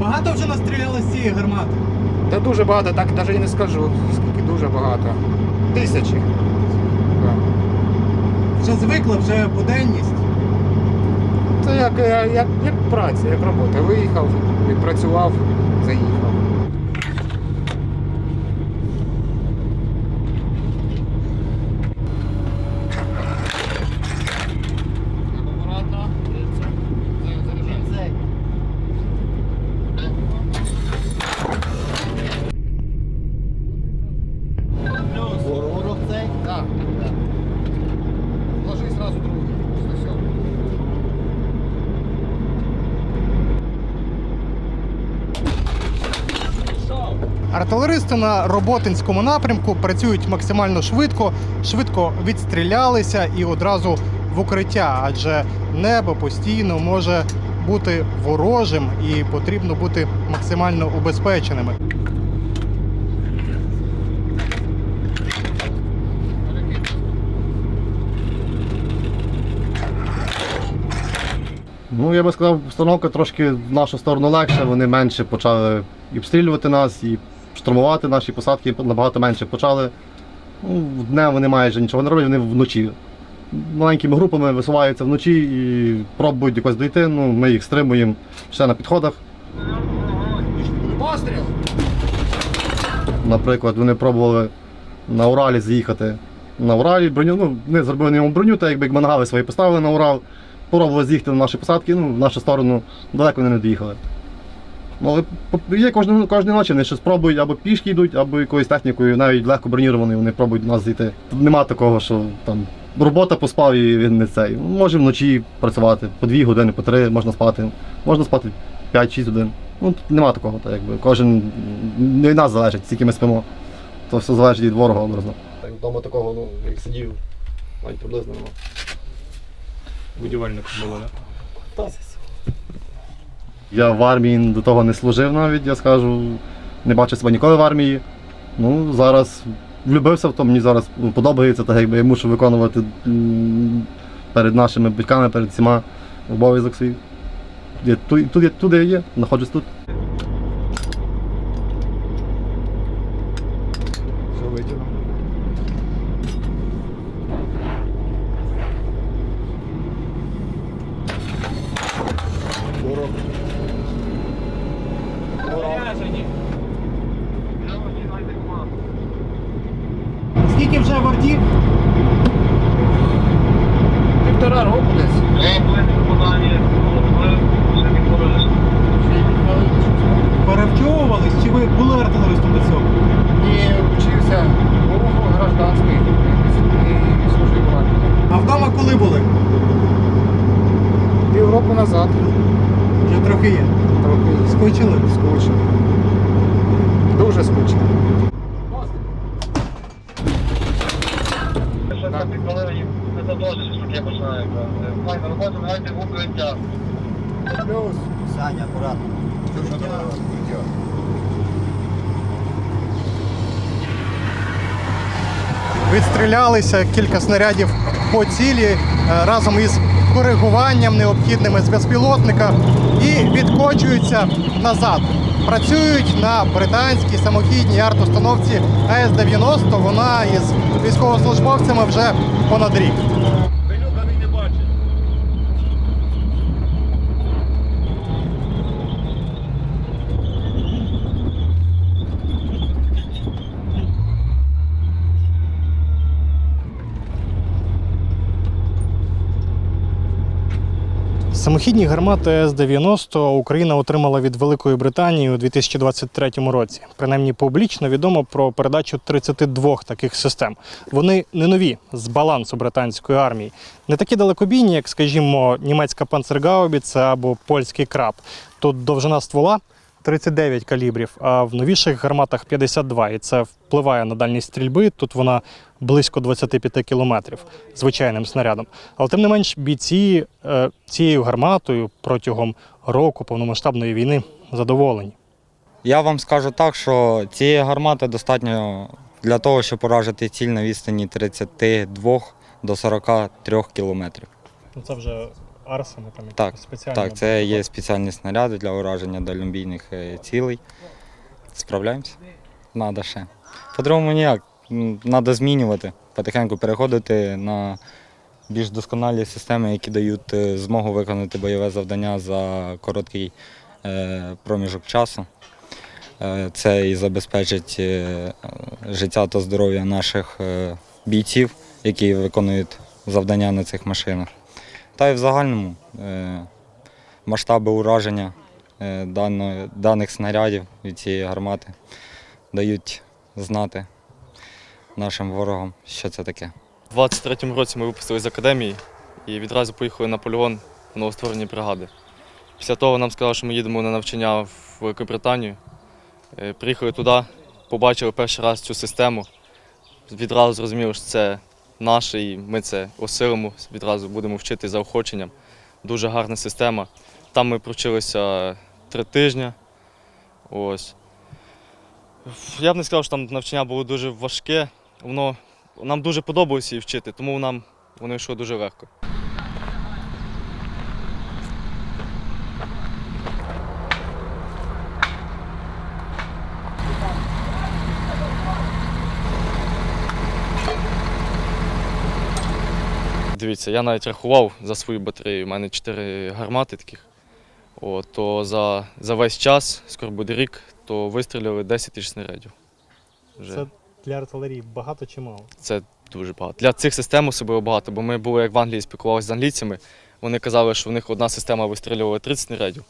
Багато вже настріляли з цієї гармати. Та дуже багато, так навіть і не скажу, скільки дуже багато. Тисячі. Так. Вже звикла, вже буденність. Це як, е, як, як праця, як робота. Виїхав, відпрацював, заїхав. Ворог цей. Так, так. Ложи сразу другий. Після всього. Артилеристи на роботинському напрямку працюють максимально швидко, швидко відстрілялися і одразу в укриття, адже небо постійно може бути ворожим і потрібно бути максимально убезпеченими. Ну, я би сказав, установка трошки в нашу сторону легша, вони менше почали обстрілювати нас, і штурмувати наші посадки набагато менше почали. Ну, днем вони майже нічого не роблять, вони вночі. Маленькими групами висуваються вночі і пробують якось дойти. Ну, ми їх стримуємо ще на підходах. Постріл! Наприклад, вони пробували на Уралі заїхати на Уралі броню. Ну, вони зробили на ньому броню, так якби мангали свої поставили на Урал, пробували з'їхати на наші посадки, ну, в нашу сторону далеко вони не доїхали. Ну, але є кожної кожної ночі, вони щось пробують або пішки йдуть, або якоюсь технікою, навіть легко бронірованою, вони пробують до нас зійти. Нема такого, що там робота поспав і він не цей. Може вночі працювати, по дві години, по три можна спати. Можна спати 5-6 годин. Ну, тут нема такого, так якби. Кожен не від нас залежить, скільки ми спимо. То все залежить від ворога образно. Вдома такого, ну, як сидів, навіть приблизно нема. Будівельник було, да? Я в армії до того не служив навіть, я скажу. Не бачив себе ніколи в армії. Ну, зараз влюбився в то, мені зараз ну, подобається, так якби я мушу виконувати перед нашими батьками, перед всіма обов'язок свій. Тут я є, знаходжусь тут. Що витягнув? Скільки вже в Орді? Півтора року десь. Перевчовувались чи ви були артилеристом до цього? І вчився був гражданський і служив в армії. А вдома коли були? Півроку назад Вже трохи є. трохи Скучили? скучно. Дуже скучно. Не задовжиш, щоб я починаю. Файна робота, давайте в укриття. Плюс. Саня, акуратно. Відстрілялися кілька снарядів по цілі е, разом із коригуванням необхідними з безпілотника і відкочуються назад. Працюють на британській самохідній арт-установці АС-90. Вона із військовослужбовцями вже понад рік. Пилюка він не бачить. Самохідні гармати С-90 Україна отримала від Великої Британії у 2023 році. Принаймні публічно відомо про передачу 32 таких систем. Вони не нові з балансу британської армії, не такі далекобійні, як, скажімо, німецька панцергаубіца або польський краб. Тут довжина ствола 39 калібрів, а в новіших гарматах 52. І це впливає на дальність стрільби. Тут вона близько 25 кілометрів звичайним снарядом. Але тим не менш, бійці е, цією гарматою протягом року повномасштабної війни задоволені. Я вам скажу так, що цієї гармати достатньо для того, щоб поражити ціль на відстані 32 до 43 кілометрів. Ну це вже арсени там Так, спеціальні. Так, це є спеціальні снаряди для ураження дальнобійних е, цілей. Справляємося? Надо ще. По-другому ніяк. Треба змінювати, потихеньку переходити на більш досконалі системи, які дають е, змогу виконати бойове завдання за короткий е, проміжок часу. Е, Це і забезпечить життя та здоров'я наших бійців, які виконують завдання на цих машинах. Та й в загальному масштаби ураження даних снарядів від цієї гармати дають знати нашим ворогам, що це таке. У 23-му році ми випустилися з академії і відразу поїхали на полігон в новостворені бригади. Після того нам сказали, що ми їдемо на навчання в Великобританію. Е, Приїхали туди, побачили перший раз цю систему. Відразу зрозуміли, що це наше, і ми це осилимо, відразу будемо вчити за охоченням. Дуже гарна система. Там ми провчилися три тижні. Ось. Я б не сказав, що там навчання було дуже важке. Воно нам дуже подобалося її вчити, тому нам воно йшло дуже легко. Дивіться, я навіть рахував за свою батарею. У мене 4 гармати таких. О, то за, за весь час, скоро буде рік, то вистрілили 10 тисяч снарядів. Вже. Це для артилерії багато чи мало? Це дуже багато. Для цих систем особливо багато, бо ми були як в Англії спілкувалися з англійцями. Вони казали, що в них одна система вистрілювала 30 снарядів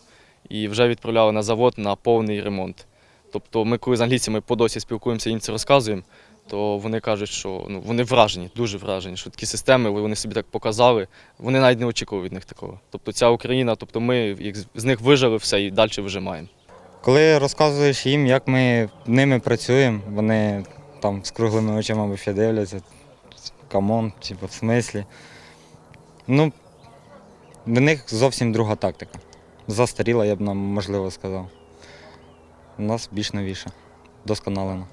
і вже відправляли на завод на повний ремонт. Тобто ми, коли з англійцями по досі спілкуємося, їм це розказуємо, то вони кажуть, що ну, вони вражені, дуже вражені, що такі системи вони собі так показали. Вони навіть не очікували від них такого. Тобто ця Україна, тобто ми з них вижили все і далі вижимаємо. Коли розказуєш їм, як ми ними працюємо, вони там з круглими очима вообще дивляться. Камон, типу, в смислі. Ну, в них зовсім друга тактика. Застаріла, я б нам можливо сказав. У нас більш новіша, досконалена.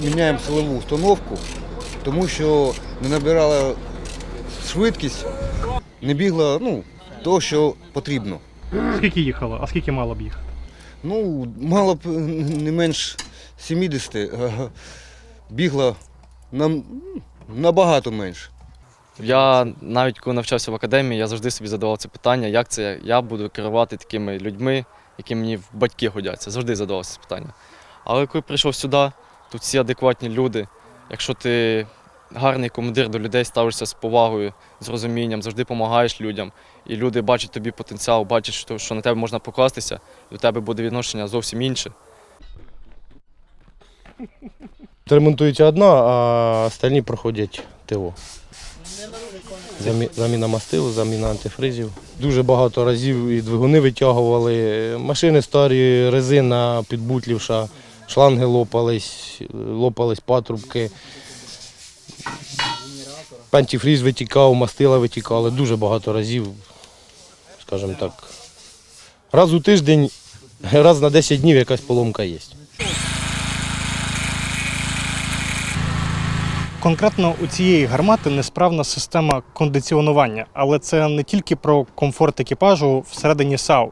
міняємо силову установку, тому що не набирала швидкість, не бігла ну, того, що потрібно. Скільки їхало, а скільки мало б їхати? Ну, мало б не менш 70, а бігла нам набагато менше. Я навіть коли навчався в академії, я завжди собі задавав це питання, як це я буду керувати такими людьми, які мені в батьки годяться. Завжди задавався це питання. Але коли прийшов сюди, тут всі адекватні люди. Якщо ти гарний командир до людей ставишся з повагою, з розумінням, завжди допомагаєш людям, і люди бачать тобі потенціал, бачать, що, на тебе можна покластися, до тебе буде відношення зовсім інше. Ремонтується одна, а остальні проходять ТО. Замі- Заміна мастилу, заміна антифризів. Дуже багато разів і двигуни витягували. Машини старі, резина підбутлівша, шланги лопались, лопались патрубки. Антифріз витікав, мастила витікали. Дуже багато разів, скажімо так. Раз у тиждень, раз на 10 днів якась поломка є. Конкретно у цієї гармати несправна система кондиціонування, але це не тільки про комфорт екіпажу всередині САУ. Е,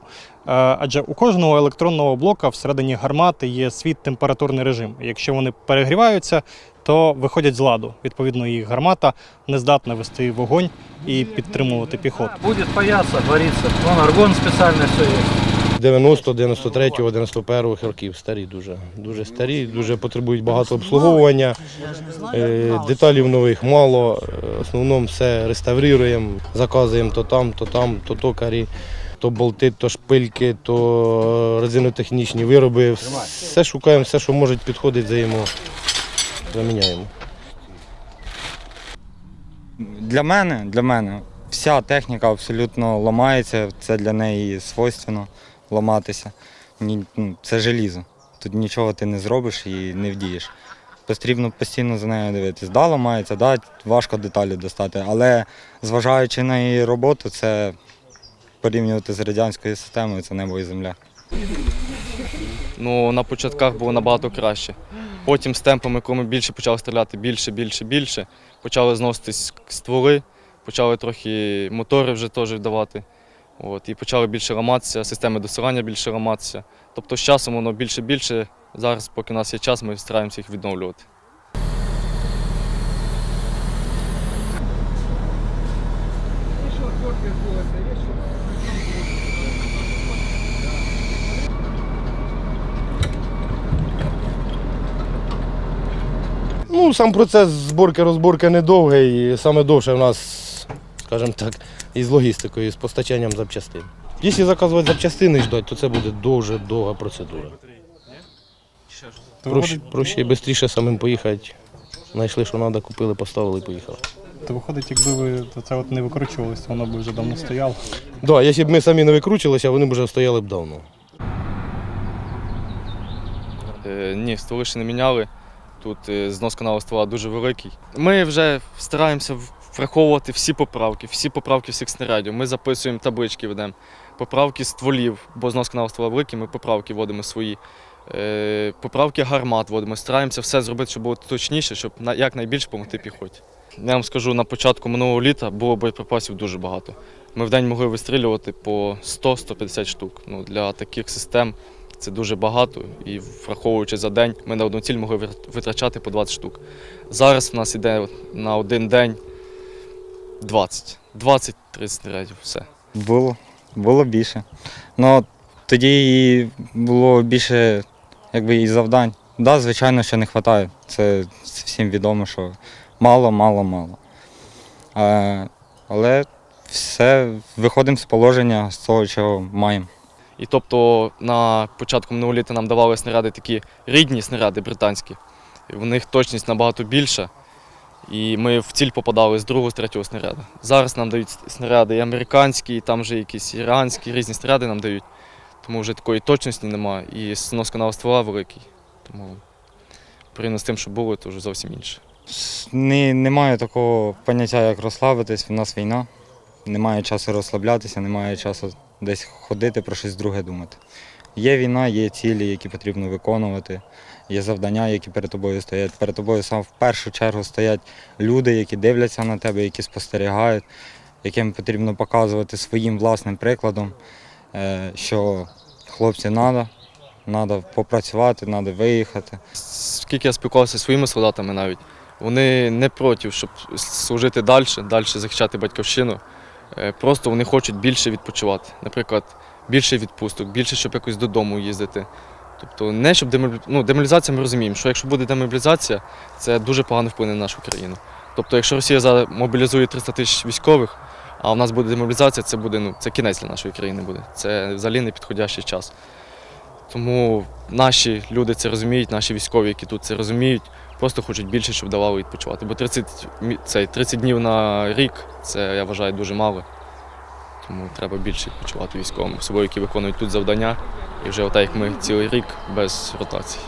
Адже у кожного електронного блока всередині гармати є свій температурний режим. Якщо вони перегріваються, то виходять з ладу. Відповідно, їх гармата не здатна вести вогонь і підтримувати піхоту. Будет паяться, вариться. Вон аргон специальный все есть. 90, 93, 91 років старі дуже. Дуже старі, дуже потребують багато обслуговування. Е, Деталів нових мало. Е, В основному все реставруємо, заказуємо то там, то там, то токарі, то болти, то шпильки, то резинотехнічні вироби. Все шукаємо, все, що може підходити, заємо, заміняємо. Для мене, для мене вся техніка абсолютно ламається, це для неї свойственно ламатися. Ну, це желізо. Тут нічого ти не зробиш і не вдієш. Потрібно постійно за нею дивитись. Да, ламається, да, важко деталі достати, але зважаючи на її роботу, це порівнювати з радянською системою, це небо і земля. Ну, на початках було набагато краще. Потім з темпами, коли ми більше почали стріляти, більше, більше, більше, почали зноситись стволи, почали трохи мотори вже теж давати. От, і почали більше ламатися, системи досилання більше ламатися. Тобто з часом воно більше більше. Зараз, поки у нас є час, ми стараємося їх відновлювати. Ну, сам процес зборки-розборки недовгий, і саме довше в нас, скажімо так, із логістикою, з постачанням запчастин. Якщо заказувати запчастини і ждати, то це буде дуже довга процедура. Проще, проще і швидше самим поїхати. Знайшли, що треба, купили, поставили і поїхали. то виходить, якби ви це от не викручувалося, воно б вже давно стояло. Так, да, якщо б ми самі не викручувалися, вони б вже стояли б давно. Е, ні, стволи ще не міняли. Тут е, знос каналу ствола дуже великий. Ми вже стараємося в- враховувати всі поправки, всі поправки всіх снарядів. Ми записуємо таблички, ведемо. Поправки стволів, бо знос каналу ствола великий, ми поправки вводимо свої. Е, Поправки гармат вводимо. Стараємося все зробити, щоб було точніше, щоб якнайбільше допомогти піхоті. Я вам скажу, на початку минулого літа було боєприпасів дуже багато. Ми в день могли вистрілювати по 100-150 штук. Ну, для таких систем це дуже багато, і враховуючи за день, ми на одну ціль могли витрачати по 20 штук. Зараз в нас іде на один день 20. 20-30 снарядів, все. Було, було більше. Ну, тоді і було більше якби, і завдань. Так, да, звичайно, що не вистачає. Це всім відомо, що мало, мало, мало. А, але все, виходимо з положення з того, чого маємо. І тобто на початку минулого літа нам давали снаряди такі рідні снаряди британські. В них точність набагато більша. І ми в ціль попадали з другого, з третього снаряду. Зараз нам дають снаряди і американські, і там вже якісь іранські, різні снаряди нам дають. Тому вже такої точності немає. І снос каналу ствола великий. Тому порівняно з тим, що було, то вже зовсім інше. Не, немає такого поняття, як розслабитись. У нас війна. Немає часу розслаблятися, немає часу десь ходити, про щось друге думати. Є війна, є цілі, які потрібно виконувати, є завдання, які перед тобою стоять. Перед тобою сам в першу чергу стоять люди, які дивляться на тебе, які спостерігають, яким потрібно показувати своїм власним прикладом, е, що хлопці треба, треба попрацювати, треба виїхати. Скільки я спілкувався зі своїми солдатами навіть, вони не проти, щоб служити далі, далі захищати батьківщину. Е, Просто вони хочуть більше відпочивати. Наприклад, більше відпусток, більше, щоб якось додому їздити. Тобто, не щоб демобілі... ну, демобілізація ми розуміємо, що якщо буде демобілізація, це дуже погано вплине на нашу країну. Тобто, якщо Росія зараз мобілізує 300 тисяч військових, а у нас буде демобілізація, це буде ну, це кінець для нашої країни буде. Це взагалі не підходящий час. Тому наші люди це розуміють, наші військові, які тут це розуміють, просто хочуть більше, щоб давали відпочивати. Бо 30, цей, 30 днів на рік це я вважаю дуже мало. Тому треба більше відпочивати військовим, особливо, які виконують тут завдання. І вже отак як ми цілий рік без ротацій.